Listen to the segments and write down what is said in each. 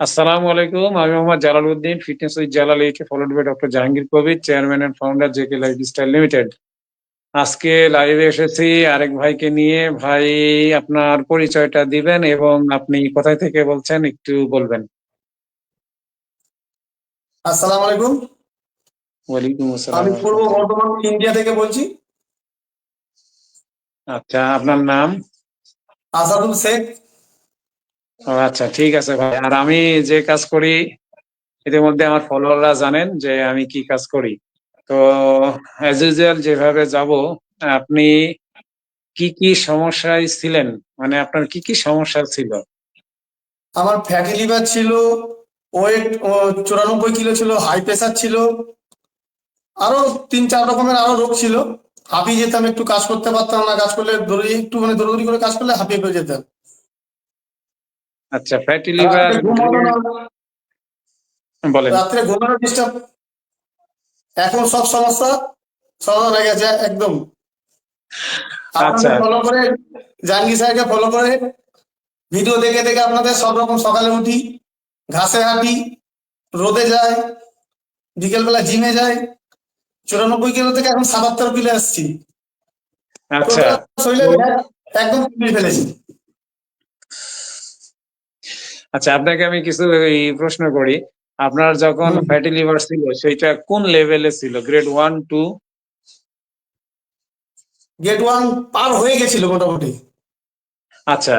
আসসালামু আলাইকুম আমি Mohammad Jalal Uddin fitness with Jalal এইকে followed by doctor Jahangir Kabir chairman and founder JK life style limited আজকে লাইভে এসেছি আরেক ভাইকে নিয়ে। ভাই আপনার পরিচয়টা দিবেন এবং আপনি কোথায় থেকে বলছেন একটু বলবেন। আসসালামু আলাইকুম। ওয়ালাইকুম আসসালাম। আমি পূর্ব বর্ধমান ইন্ডিয়া থেকে বলছি। আচ্ছা আপনার নাম? আসাদুল শেখ। আচ্ছা ঠিক আছে ভাই। আর আমি যে কাজ করি ইতিমধ্যে আমার ফলোয়াররা জানেন যে আমি কি কাজ করি। তো অ্যাজ ইউজুয়াল যেভাবে যাব আপনি কি কি সমস্যায় ছিলেন? মানে আপনার কি কি সমস্যা ছিল? আমার ফ্যাটি লিভার ছিল ওয়েট চুরানব্বই কিলো ছিল হাই প্রেসার ছিল আরও তিন চার রকমের আরও রোগ ছিল। হাঁপিয়ে যেতাম একটু কাজ করতে পারতাম না কাজ করলে দৌড়ি একটু মানে দৌড়দৌড়ি করে কাজ করলে হাঁপিয়ে পড়ে যেতাম। আচ্ছা ফ্যাটি লিভার বলেন। রাত্রে ঘুমানো ডিস্টার্ব এখন সব সমস্যা সমাধান হয়ে গেছে একদম। আচ্ছা। ফলো করে জাহাঙ্গীর সাহেবকে ফলো করে ভিডিও দেখে দেখে আপনাদের সব রকম সকালে উঠি ঘাসে হাঁটি রোদে যায় বিকেলবেলা জিমে যায় চুরানব্বই কিলো থেকে এখন সাতাত্তর কিলো আসছি। আচ্ছা। একদম ফেলেছি। আচ্ছা আপনাকে আমি কিছু প্রশ্ন করি। আপনার যখন। ফ্যাটি লিভার ছিল সেটা কোন লেভেলে ছিল? গ্রেড ওয়ান টু গেট ওয়ান পার হয়ে গেছিল মোটামুটি। আচ্ছা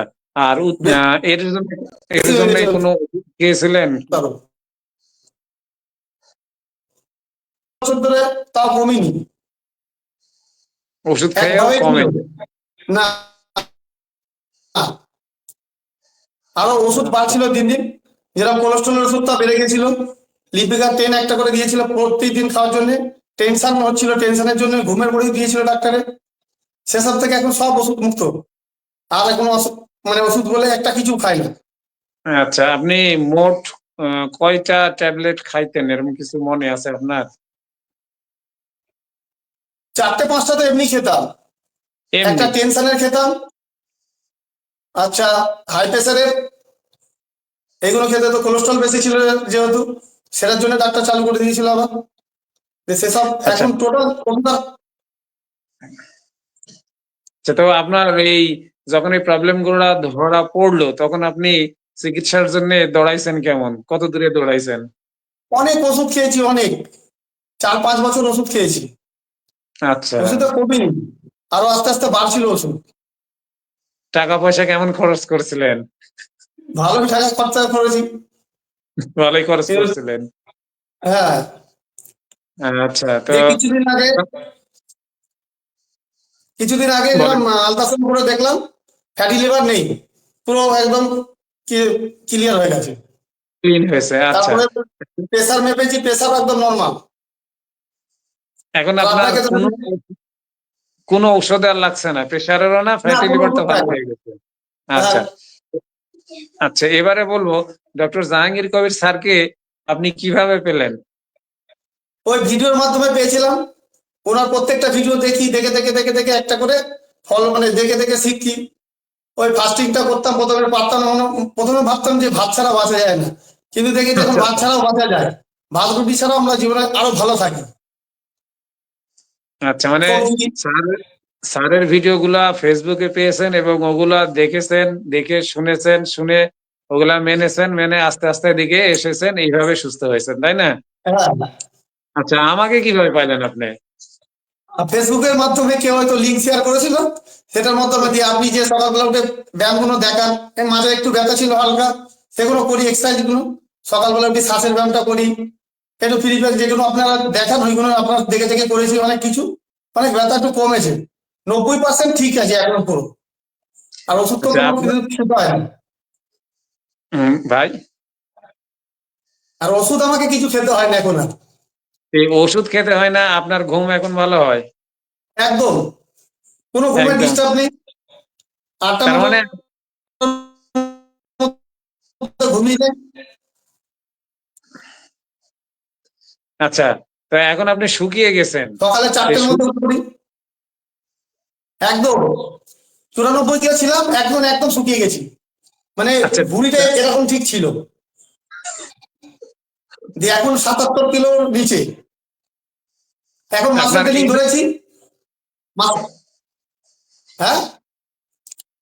আর এর জন্য এর জন্য কোনো ওষুধ বছর ধরে তাও কমিনি। ওষুধ খেয়েও কমে। না। আরও ওষুধ বাড়ছিল দিন দিন। যেরকম কোলেস্ট্রলের ওষুধটা বেড়ে গেছিল। লিপিকার টেন একটা করে দিয়েছিল প্রত্যেকদিন খাওয়ার জন্য। টেনশন হচ্ছিল টেনশনের জন্য ঘুমের বড়ি দিয়েছিল ডাক্তারে। সেসব থেকে এখন সব ওষুধ মুক্ত। আর এখন মানে ওষুধ বলে একটা কিছু খাই না। আচ্ছা আপনি মোট কয়টা ট্যাবলেট খাইতেন? এরকম কিছু মনে আছে আপনার? চারটে পাঁচটা তো এমনি খেতাম। একটা টেনশনের খেতাম। আচ্ছা হাই প্রেসারের এগুলো খেতে তো কোলেস্ট্রল বেশি ছিল যেহেতু সেটার জন্য ডাক্তার চালু করে দিয়েছিল আবার। সেসব আচ্ছা। এখন টোটাল ওষুধ আচ্ছা, তো আপনার এই যখন এই প্রবলেমগুলা ধরা পড়ল তখন আপনি চিকিৎসার জন্য দৌড়াইছেন কেমন? কত দূরে দৌড়াইছেন? অনেক ওষুধ খেয়েছি অনেক। চার পাঁচ বছর ওষুধ খেয়েছি। আচ্ছা। ওষুধে কমিনি আরও আস্তে আস্তে বাড়ছিল ওষুধ। টাকা পয়সা কেমন খরচ করছিলেন? ভালো টাকা খরচা করেছি। ভালোই খরচ করছিলেন। হ্যাঁ। আচ্ছা তো কিছুদিন আগে কিছুদিন আগে বলেন। আলট্রাসাউন্ড করে দেখলাম ফ্যাটি লিভার নেই। পুরো একদম ক্লিয়ার হয়ে গেছে। ক্লিন হয়েছে আচ্ছা। তারপরে প্রেসার মেপেছি প্রেসার একদম নর্মাল এখন আপনার কোনো কোনো ঔষধ আর লাগছে না প্রেশারেরও না ফ্যাটি লিভার তো ভালো হয়ে গেছে। আচ্ছা। আচ্ছা এবারে বলব ডক্টর জাহাঙ্গীর কবির স্যারকে আপনি কীভাবে পেলেন? ওই ভিডিওর মাধ্যমে পেয়েছিলাম। ওনার প্রত্যেকটা ভিডিও দেখি দেখে দেখে দেখে দেখে একটা করে ফল মানে দেখে দেখে শিখি। ওই ফাস্টিংটা করতাম প্রথমে পারতাম না প্রথমে ভাবতাম যে ভাত ছাড়া বাঁচা যায় না। কিন্তু দেখি দেখুন ভাত ছাড়াও বাঁচা যায় ভাত রুটি ছাড়াও আমরা জীবনে আরও ভালো থাকি। আচ্ছা মানে স্যারের ভিডিও গুলা ফেসবুকে পেয়েছেন এবং ওগুলা দেখেছেন দেখে শুনেছেন শুনে ওগুলা মেনেছেন মেনে আস্তে আস্তে দিকে এসেছেন এইভাবে সুস্থ হয়েছেন তাই না? হ্যাঁ। আচ্ছা আমাকে কীভাবে পাইলেন আপনি? ফেসবুকের মাধ্যমে কেউ হয়তো লিঙ্ক শেয়ার করেছিল সেটার মাধ্যমে দিয়ে আপনি যে সকালবেলা ব্যায়ামগুলো দেখান মাঝে একটু ব্যথা ছিল হালকা সেগুলো করি এক্সারসাইজগুলো। সকালবেলা উঠে শ্বাসের ব্যায়ামটা করি একটু ফ্রি ব্যাগ যেগুলো আপনারা দেখান ওইগুলো আপনারা দেখে দেখে করেছি অনেক কিছু। অনেক ব্যথা একটু কমেছে। নব্বই পার্সেন্ট ঠিক আছে এখন পুরো। আর ওষুধ তো আচ্ছা, কিছু না। ভাই? আর ওষুধ আমাকে কিছু খেতে হয় না এখন আর। এই ওষুধ খেতে হয় না আপনার ঘুম এখন ভালো হয়? একদম। কোনো ঘুমের ডিস্টার্ব নেই। আটটা মানে ঘুমিয়ে যায় আচ্ছা তো এখন আপনি শুকিয়ে গেছেন। সকালে চারটের মধ্যে একদম। চুরানব্বই কিলো ছিলাম এখন একদম শুকিয়ে গেছি। মানে আচ্ছা। ভুঁড়িটা এরকম ঠিক ছিল। দিয়ে এখন সাতাত্তর কিলোর নিচে। এখন আপনার ট্রেনিং ধরেছি। মাস- হ্যাঁ?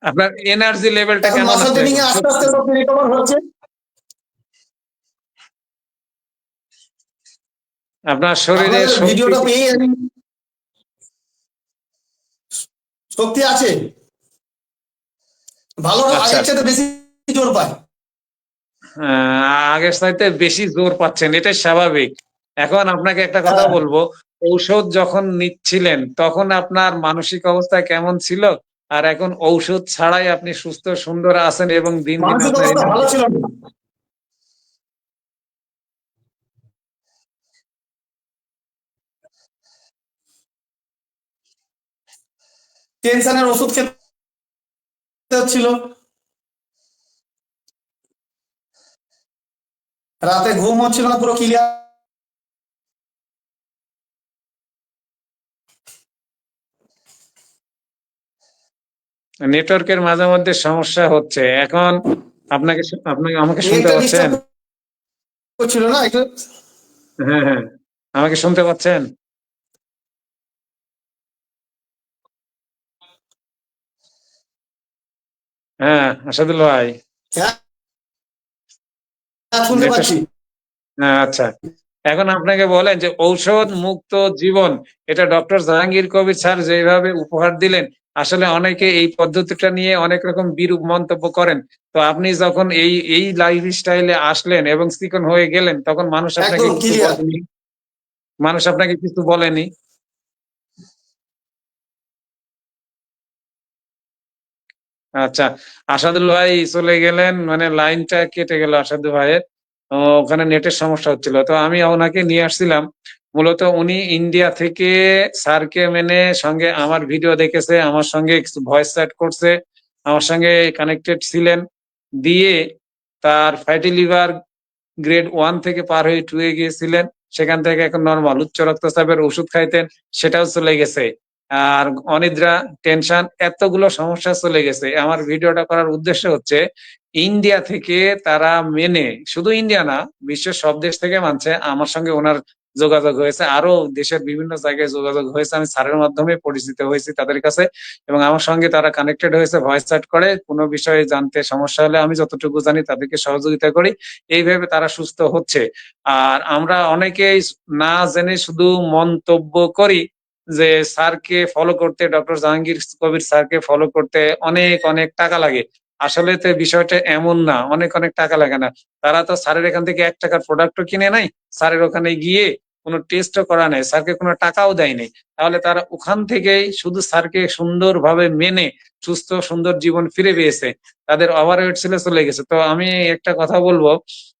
আপনার এনার্জি লেভেলটা কেমন ট্রেনিং আস্তে আস্তে সব রিকভার হচ্ছে। আপনার শরীরে শক্তি- ভিডিওটা পেয়ে শক্তি আছে। ভালো আচ্ছা। আগের চাইতে বেশি জোর পায়। আগের চাইতে বেশি জোর পাচ্ছেন এটাই স্বাভাবিক। এখন আপনাকে একটা কথা হ্যাঁ। বলব ঔষধ যখন নিচ্ছিলেন তখন আপনার মানসিক অবস্থা কেমন ছিল? আর এখন ঔষধ ছাড়াই আপনি সুস্থ সুন্দর আছেন এবং দিন দিন ভালো ছিল না। টেনশনের ওষুধ খেতে হচ্ছিল। রাতে ঘুম হচ্ছিল না পুরো ক্লিয়ার নেটওয়ার্কের মাঝে মধ্যে সমস্যা হচ্ছে। এখন আপনাকে আপনাকে আমাকে শুনতে পাচ্ছেন? না একটু হ্যাঁ হ্যাঁ। আমাকে শুনতে পাচ্ছেন? হ্যাঁ আসাদুল ভাই। হ্যাঁ আচ্ছা। এখন আপনাকে বলেন যে ঔষধ মুক্ত জীবন এটা ডক্টর জাহাঙ্গীর কবির স্যার যেভাবে উপহার দিলেন আসলে অনেকে এই পদ্ধতিটা নিয়ে অনেক রকম বিরূপ মন্তব্য করেন। তো আপনি যখন এই এই লাইফ স্টাইলে আসলেন এবং চিকন হয়ে গেলেন তখন মানুষ আপনাকে মানুষ আপনাকে কিছু বলেনি? আচ্ছা আসাদুল ভাই চলে গেলেন মানে লাইনটা কেটে গেল আসাদুল ভাইয়ের। ওখানে নেটের সমস্যা হচ্ছিল। তো আমি ওনাকে নিয়ে আসছিলাম। মূলত উনি ইন্ডিয়া থেকে স্যারকে মেনে সঙ্গে আমার ভিডিও দেখেছে, আমার সঙ্গে ভয়েস চ্যাট করছে, আমার সঙ্গে কানেক্টেড ছিলেন। দিয়ে তার ফ্যাটি লিভার গ্রেড ওয়ান থেকে পার হয়ে টু এ গিয়েছিলেন। সেখান থেকে এখন নর্মাল, উচ্চ রক্তচাপের ওষুধ খাইতেন, সেটাও চলে গেছে। আর অনিদ্রা টেনশন এতগুলো সমস্যা চলে গেছে। আমার ভিডিওটা করার উদ্দেশ্য হচ্ছে, ইন্ডিয়া থেকে তারা মেনে, শুধু ইন্ডিয়া না, বিশ্বের সব দেশ থেকে মানছে, আমার সঙ্গে ওনার যোগাযোগ হয়েছে আরও দেশের বিভিন্ন জায়গায় যোগাযোগ হয়েছে, আমি স্যারের মাধ্যমে পরিচিত হয়েছি তাদের কাছে, এবং আমার সঙ্গে তারা কানেক্টেড হয়েছে ভয়েস চ্যাট করে, কোনো বিষয়ে জানতে সমস্যা হলে আমি যতটুকু জানি তাদেরকে সহযোগিতা করি এইভাবে তারা সুস্থ হচ্ছে। আর আমরা অনেকেই না জেনে শুধু মন্তব্য করি যে স্যারকে ফলো করতে ডক্টর জাহাঙ্গীর কবির স্যারকে ফলো করতে অনেক অনেক টাকা লাগে। আসলে তো বিষয়টা এমন না, অনেক অনেক টাকা লাগে না। তারা তো স্যারের এখান থেকে এক টাকার প্রোডাক্টও কিনে নাই স্যারের ওখানে গিয়ে কোনো টেস্টও করা নাই স্যারকে কোনো টাকাও দেয়নি তাহলে তারা ওখান থেকেই শুধু স্যারকে সুন্দরভাবে মেনে, সুস্থ, সুন্দর জীবন ফিরে পেয়েছে। তাদের ওভারওয়েট ছিল চলে গেছে। তো আমি একটা কথা বলব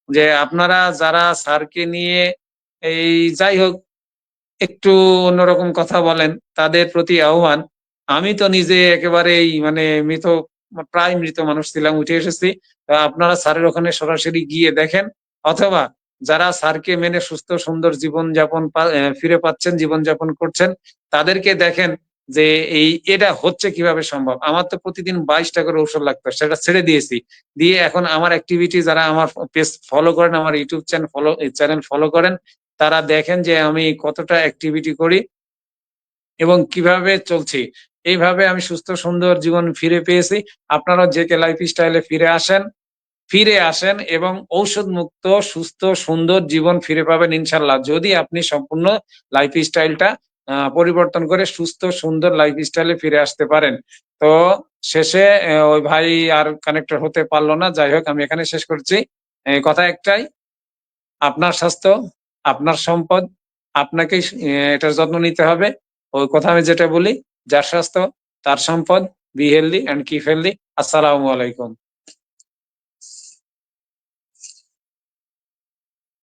যে আপনারা যারা স্যারকে নিয়ে এই যাই হোক একটু অন্যরকম কথা বলেন, তাদের প্রতি আহ্বান। আমি তো নিজে একেবারেই মানে মৃত, প্রায় মৃত মানুষ ছিলাম, উঠে এসেছি। আপনারা স্যারের ওখানে সরাসরি গিয়ে দেখেন। অথবা যারা স্যারকে মেনে সুস্থ, সুন্দর জীবন যাপন ফিরে পাচ্ছেন, জীবন যাপন করছেন, তাদেরকে দেখেন যে এই, এটা হচ্ছে কীভাবে সম্ভব। আমার তো প্রতিদিন বাইশ টাকার ঔষধ লাগতো, সেটা ছেড়ে দিয়েছি। দিয়ে এখন আমার অ্যাক্টিভিটি যারা আমার পেজ ফলো করেন, আমার YouTube channel follow channel follow করেন তারা দেখেন যে আমি কতটা অ্যাক্টিভিটি করি এবং কীভাবে চলছি। এইভাবে আমি সুস্থ, সুন্দর জীবন ফিরে পেয়েছি। আপনারা যে কে লাইফ স্টাইলে ফিরে আসেন ফিরে আসেন এবং ঔষধ মুক্ত সুস্থ, সুন্দর জীবন ফিরে পাবেন ইনশাল্লাহ যদি আপনি সম্পূর্ণ লাইফ স্টাইলটা পরিবর্তন করে সুস্থ, সুন্দর লাইফ স্টাইলে ফিরে আসতে পারেন। তো শেষে ওই ভাই আর কানেক্টর হতে পারল না। যাই হোক, আমি এখানে শেষ করছি। কথা একটাই, আপনার স্বাস্থ্য আপনার সম্পদ, আপনাকে এটার যত্ন নিতে হবে। ওই কথা আমি যেটা বলি, যার স্বাস্থ্য, তার সম্পদ বি হেলদি অ্যান্ড কি হেলদি আসসালামু আলাইকুম।